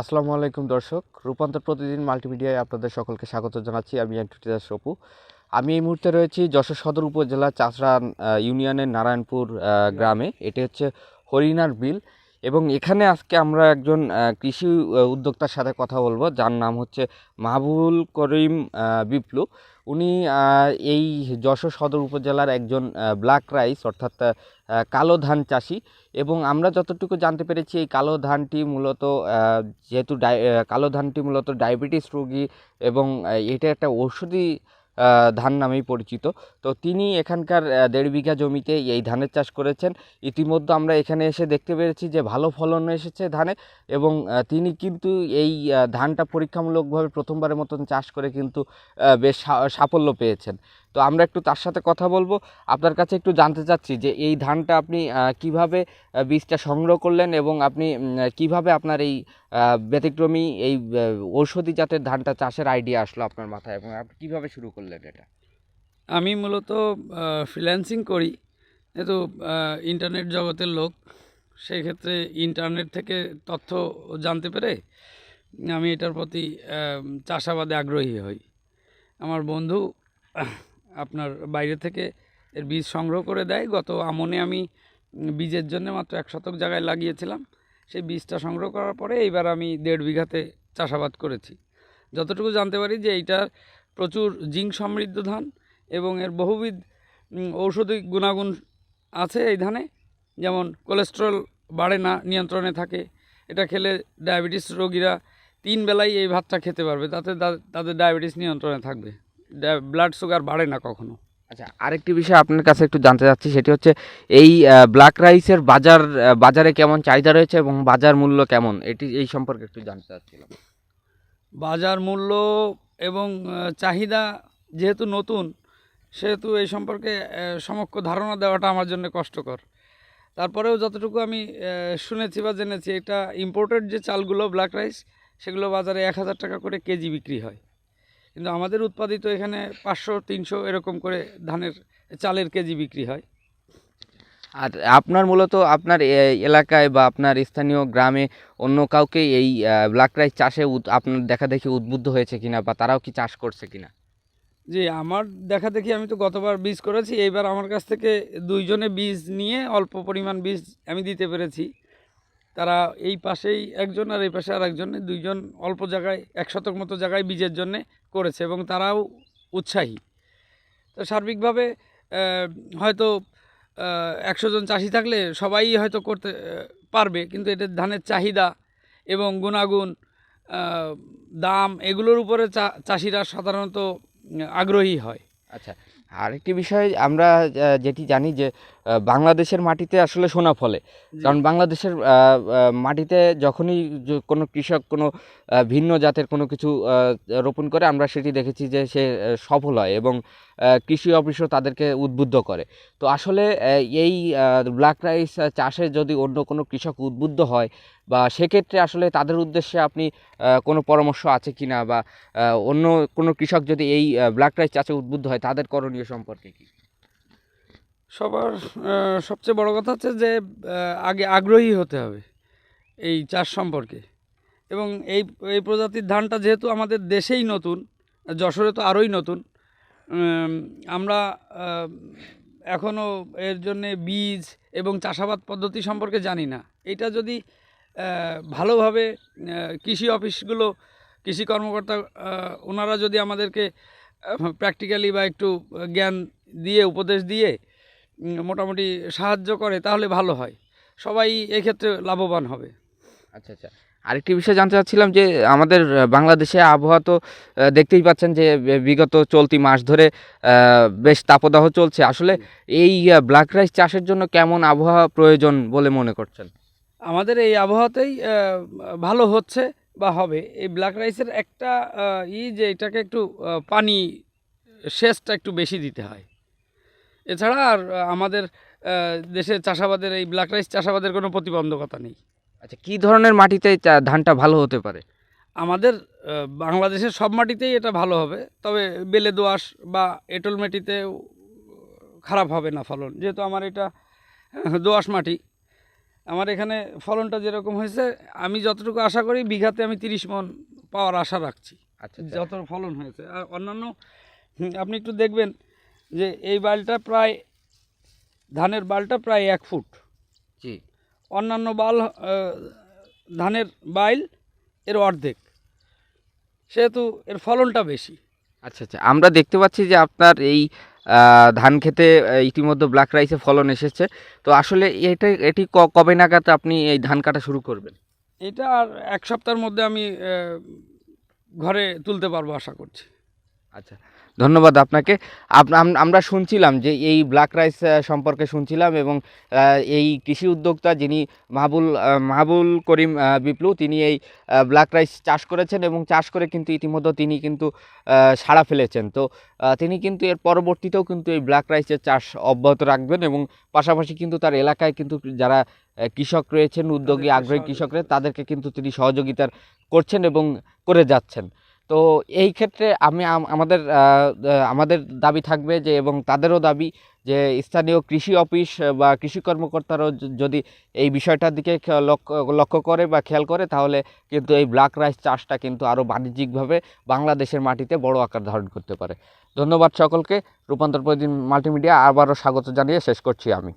আসসালামু আলাইকুম দর্শক, রূপান্তর প্রতিদিন মাল্টিমিডিয়ায় আপনাদের সকলকে স্বাগত জানাচ্ছি। আমি অ্যান্টুটি দাস অপু আমি এই মুহূর্তে রয়েছি যশোর সদর উপজেলা চাষড়া ইউনিয়নের নারায়ণপুর গ্রামে। এটি হচ্ছে হরিণার বিল। এবং এখানে আজকে আমরা একজন কৃষি উদ্যোক্তার সাথে কথা বলব। যার নাম হচ্ছে মাহবুল করিম বিপ্লু। উনি এই যশোর সদর উপজেলার একজন ব্ল্যাক রাইস অর্থাৎ কালো ধান চাষি। এবং আমরা যতটুকু জানতে পেরেছি, এই কালো ধানটি মূলত যেহেতু কালো ধানটি মূলত ডায়াবেটিস রোগী এবং এটা একটা ঔষধি ধান নামেই পরিচিত। তো তিনি এখানকার দেড় বিঘা জমিতে এই ধানের চাষ করেছেন। ইতিমধ্যে আমরা এখানে এসে দেখতে পেরেছি যে ভালো ফলন এসেছে ধানে এবং তিনি কিন্তু এই ধানটা পরীক্ষামূলকভাবে প্রথমবারের মতন চাষ করে কিন্তু বেশ সাফল্য পেয়েছেন। তো আমরা একটু তার সাথে কথা বলব। আপনার কাছে একটু জানতে চাচ্ছি যে এই ধানটা আপনি কীভাবে বীজটা সংগ্রহ করলেন এবং আপনি কীভাবে আপনার এই ব্যতিক্রমী এই ঔষধি জাতের ধানটা চাষের আইডিয়া আসলো আপনার মাথায় এবং আপনি কীভাবে শুরু করলেন এটা? আমি মূলত ফ্রিল্যান্সিং করি। যেহেতু ইন্টারনেট জগতের লোক, সেই ক্ষেত্রে ইন্টারনেট থেকে তথ্য জানতে পেরে আমি এটার প্রতি চাষাবাদে আগ্রহী হই। আমার বন্ধু আপনার বাইরে থেকে এর বীজ সংগ্রহ করে দেয়। গত আমনে আমি বীজের জন্য মাত্র এক শতক জায়গায় লাগিয়েছিলাম। সেই বীজটা সংগ্রহ করার পরে এইবার আমি দেড় বিঘাতে চাষাবাদ করেছি। যতটুকু জানতে পারি যে এইটার প্রচুর জিঙ্ক সমৃদ্ধ ধান এবং এর বহুবিধ ঔষধি গুণাগুণ আছে এই ধানে। যেমন কোলেস্ট্রল বাড়ে না, নিয়ন্ত্রণে থাকে। এটা খেলে ডায়াবেটিস রোগীরা তিন বেলাই এই ভাতটা খেতে পারবে। তাতে তাদের ডায়াবেটিস নিয়ন্ত্রণে থাকবে। ব্লাড সুগার বাড়ে না কখনো। আচ্ছা আরেকটি বিষয় আপনার কাছে একটু জানতে চাচ্ছি সেটি হচ্ছে এই ব্ল্যাক রাইসের বাজার বাজারে কেমন চাহিদা রয়েছে এবং বাজার মূল্য কেমন? এটি এই সম্পর্কে একটু জানতে চাচ্ছিলাম। বাজার মূল্য এবং চাহিদা যেহেতু নতুন সেহেতু এই সম্পর্কে সমক্ষ ধারণা দেওয়াটা আমার জন্য কষ্টকর। তারপরেও যতটুকু আমি শুনেছি বা জেনেছি এটা ইম্পোর্টেড যে চালগুলো ব্ল্যাক রাইস সেগুলো বাজারে এক হাজার টাকা করে কেজি বিক্রি হয়। কিন্তু আমাদের উৎপাদিত এখানে পাঁচশো তিনশো এরকম করে ধানের চালের কেজি বিক্রি হয়। আর আপনার মূলত আপনার এলাকায় বা আপনার স্থানীয় গ্রামে অন্য কাউকে এই ব্ল্যাক রাইস চাষে আপনার দেখা দেখি উদ্বুদ্ধ হয়েছে কিনা বা তারাও কি চাষ করছে কিনা? জি আমার দেখা দেখি আমি তো গতবার বীজ করেছি এইবার আমার কাছ থেকে দুইজনে বীজ নিয়ে অল্প পরিমাণ বীজ আমি দিতে পেরেছি। তারা এই পাশেই একজন আর এই পাশে আর একজন দুইজন অল্প জায়গায় এক শতক মতো জায়গায় বীজের জন্যে করেছে এবং তারাও উৎসাহী। তো সার্বিকভাবে হয়তো একশো জন চাষি থাকলে সবাই হয়তো করতে পারবে, কিন্তু এটার ধানের চাহিদা এবং গুণাগুণ দাম এগুলোর উপরে চাষিরা সাধারণত, আগ্রহী হয়। আচ্ছা আরেকটি বিষয় আমরা যেটি জানি যে বাংলাদেশের মাটিতে আসলে সোনা ফলে। কারণ বাংলাদেশের মাটিতে যখনই কোনো কৃষক কোনো ভিন্ন জাতের কোনো কিছু রোপণ করে আমরা সেটি দেখেছি যে সে সফল হয় এবং কৃষি অফিসও তাদেরকে উদ্বুদ্ধ করে। তো আসলে এই ব্ল্যাক রাইস চাষে যদি অন্য কোনো কৃষক উদ্বুদ্ধ হয় বা সেক্ষেত্রে আসলে তাদের উদ্দেশ্যে আপনি কোনো পরামর্শ আছে কিনা বা অন্য কোনো কৃষক যদি এই ব্ল্যাক রাইস চাষে উদ্বুদ্ধ হয়, তাদের করণীয় সম্পর্কে কি? সবার সবচেয়ে বড় কথা হচ্ছে যে আগে আগ্রহী হতে হবে এই চাষ সম্পর্কে। এবং এই এই প্রজাতির ধানটা যেহেতু আমাদের দেশেই নতুন, যশোরে তো আরোই নতুন আমরা এখনও এর জন্যে বীজ এবং চাষাবাদ পদ্ধতি সম্পর্কে জানি না। এটা যদি ভালোভাবে কৃষি অফিসগুলো, কৃষি কর্মকর্তা ওনারা যদি আমাদেরকে প্র্যাকটিক্যালি বা একটু জ্ঞান দিয়ে, উপদেশ দিয়ে মোটামুটি সাহায্য করে, তাহলে ভালো হয়। সবাই এক্ষেত্রে লাভবান হবে। আচ্ছা আচ্ছা। আরেকটি বিষয় জানতে চাচ্ছিলাম যে আমাদের বাংলাদেশে আবহাওয়া তো দেখতেই পাচ্ছেন যে বিগত চলতি মাস ধরে বেশ তাপদাহ চলছে। আসলে এই ব্ল্যাক রাইস চাষের জন্য কেমন আবহাওয়া প্রয়োজন বলে মনে করছেন? আমাদের এই আবহাওয়াতেই ভালো হচ্ছে বা হবে। এই ব্ল্যাক রাইসের একটা ই যে এটাকে একটু পানি সেচটা একটু বেশি দিতে হয়। এছাড়া আর আমাদের আহ, দেশে চাষাবাদের এই ব্ল্যাক রাইস চাষাবাদের কোনো প্রতিবন্ধকতা নেই। আচ্ছা কি ধরনের মাটিতে ধানটা ভালো হতে পারে? আমাদের বাংলাদেশের সব মাটিতেই এটা ভালো হবে তবে বেলে দোআঁশ বা এঁটল মাটিতে খারাপ হবে না ফলন। যেহেতু আমার এটা দোআঁশ মাটি আমার এখানে ফলনটা যেরকম হয়েছে আমি যতটুকু আশা করি বিঘাতে আমি তিরিশ মন পাওয়ার আশা রাখছি আচ্ছা যত ফলন হয়েছে। আর অন্যান্য আপনি একটু দেখবেন যে এই বালটা প্রায় ধানের বালটা প্রায় এক ফুট। অন্যান্য বাল ধানের বাইল এর অর্ধেক। সেহেতু এর ফলনটা বেশি। আচ্ছা আচ্ছা। আমরা দেখতে পাচ্ছি যে আপনার এই ধান খেতে ইতিমধ্যে ব্ল্যাক রাইসে ফলন এসেছে। তো আসলে এটা এটি ক- কবে নাগাদ আপনি এই ধান কাটা শুরু করবেন? এটা আর এক সপ্তাহের মধ্যে আমি ঘরে তুলতে পারব আশা করছি। আচ্ছা। ধন্যবাদ আপনাকে। আমরা শুনছিলাম যে এই ব্ল্যাক রাইস সম্পর্কে শুনছিলাম এবং এই কৃষি উদ্যোক্তা যিনি মাহবুল মাহবুল করিম বিপ্লু তিনি এই ব্ল্যাক রাইস চাষ করেছেন এবং চাষ করে কিন্তু ইতিমধ্যে তিনি কিন্তু সাড়া ফেলেছেন। তো তিনি কিন্তু এর পরবর্তীতেও কিন্তু এই ব্ল্যাক রাইসের চাষ অব্যাহত রাখবেন এবং পাশাপাশি কিন্তু তার এলাকায় কিন্তু যারা কৃষক রয়েছেন উদ্যোগী আগ্রহী কৃষকরা তাদেরকে কিন্তু তিনি সহযোগিতার করছেন এবং করে যাচ্ছেন। তো এই ক্ষেত্রে আমি আমাদের আমাদের দাবি থাকবে যে, এবং তাদেরও দাবি যে, স্থানীয় কৃষি অফিস বা কৃষি কর্মকর্তারাও যদি এই বিষয়টার দিকে লক্ষ্য করে বা খেয়াল করে, তাহলে কিন্তু এই ব্ল্যাক রাইস চাষটা কিন্তু আরও বাণিজ্যিকভাবে বাংলাদেশের মাটিতে বড় আকার ধারণ করতে পারে। ধন্যবাদ সকলকে। রূপান্তর প্রতিদিন মাল্টিমিডিয়া আবারও স্বাগত জানিয়ে শেষ করছি আমি।